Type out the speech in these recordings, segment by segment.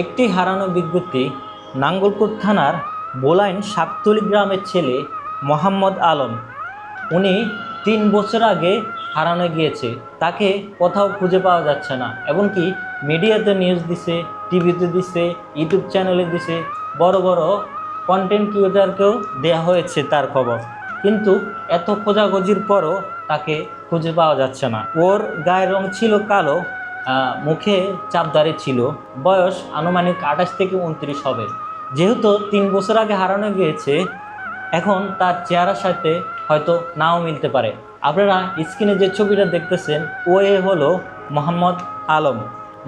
একটি হারানো বিজ্ঞপ্তি নাঙ্গলকোট থানার বোলাইন শাকতলি গ্রামের ছেলে মোহাম্মদ আলম। উনি তিন বছর আগে হারানো গিয়েছে। তাকে কোথাও খুঁজে পাওয়া যাচ্ছে না, এমনকি মিডিয়াতে নিউজ দিছে, টিভিতে দিছে, ইউটিউব চ্যানেলে দিছে। বড় বড় কন্টেন্ট ক্রিয়েটারকেও দেওয়া হয়েছে তার খবর। কিন্তু এত খোঁজাখুঁজির পরও তাকে খুঁজে পাওয়া যাচ্ছে না। ওর গায়ের রং ছিল কালো মুখে চাপদারি ছিল। বয়স আনুমানিক আঠাশ থেকে উনত্রিশ হবে। যেহেতু তিন বছর আগে হারানো গিয়েছে, এখন তার চেহারার সাথে হয়তো নাও মিলতে পারে। আপনারা স্ক্রিনে যে ছবিটা দেখতেছেন ও এ হলো মোহাম্মদ আলম।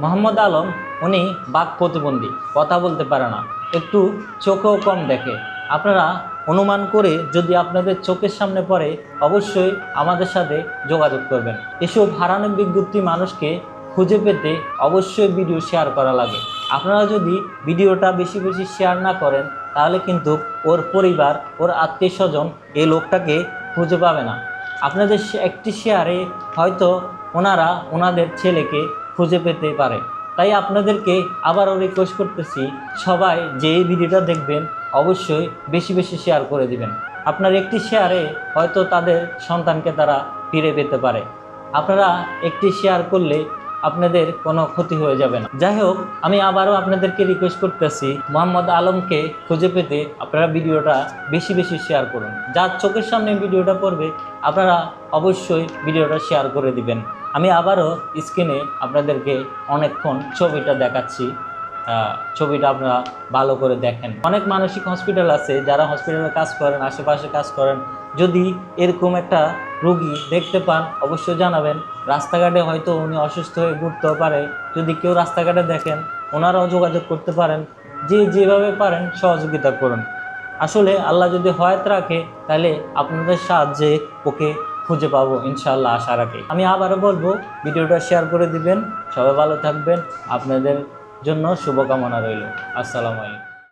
মোহাম্মদ আলম, উনি বাক প্রতিবন্ধী, কথা বলতে পারে না, একটু চোখেও কম দেখে। আপনারা অনুমান করে যদি আপনাদের চোখের সামনে পড়ে, অবশ্যই আমাদের সাথে যোগাযোগ করবেন। এসব হারানো বিজ্ঞপ্তি মানুষকে খুঁজে পেতে অবশ্যই ভিডিও শেয়ার করা লাগে। আপনারা যদি ভিডিওটা বেশি বেশি শেয়ার না করেন, তাহলে কিন্তু ওর পরিবার, ওর আত্মীয় স্বজন এই লোকটাকে খুঁজে পাবে না। আপনাদের একটি শেয়ারে হয়তো ওনারা ওনাদের ছেলেকে খুঁজে পেতে পারে। তাই আপনাদেরকে আবারও রিকোয়েস্ট করতেছি, সবাই যে এই ভিডিওটা দেখবেন, অবশ্যই বেশি বেশি শেয়ার করে দিবেন। আপনার একটি শেয়ারে হয়তো তাদের সন্তানকে তারা ফিরে পেতে পারে। আপনারা একটি শেয়ার করলে আপনাদের কোনো ক্ষতি হয়ে যাবে না। যাই হোক আমি আবারও আপনাদেরকে রিকোয়েস্ট করতেছি, মোহাম্মদ আলমকে খুঁজে পেতে আপনারা ভিডিওটা বেশি বেশি শেয়ার করুন। যার চোখের সামনে ভিডিওটা পড়বে, আপনারা অবশ্যই ভিডিওটা শেয়ার করে দিবেন। আমি আবারও স্ক্রিনে আপনাদেরকে অনেকক্ষণ ছবিটা দেখাচ্ছি। ছবিটা আপনারা ভালো করে দেখেন। অনেক মানসিক হসপিটাল আছে যারা হসপিটালে কাজ করেন, আশেপাশে কাজ করেন। যদি এরকম একটা রুগী দেখতে পান, অবশ্যই জানাবেন। রাস্তাঘাটে হয়তো উনি অসুস্থ হয়ে ঘুরতেও পারে। যদি কেউ রাস্তাঘাটে দেখেন, ওনারাও যোগাযোগ করতে পারেন। যে যেভাবে পারেন, সহযোগিতা করুন। আসলে আল্লাহ যদি হয়াত রাখে, তাহলে আপনাদের সাহায্যে ওকে খুঁজে পাবো ইনশাল্লাহ আশা রাখি। আমি আবারও বলব, ভিডিওটা শেয়ার করে দিবেন। সবাই ভালো থাকবেন। আপনাদের জন্য শুভকামনা রইল। আসসালামু আলাইকুম।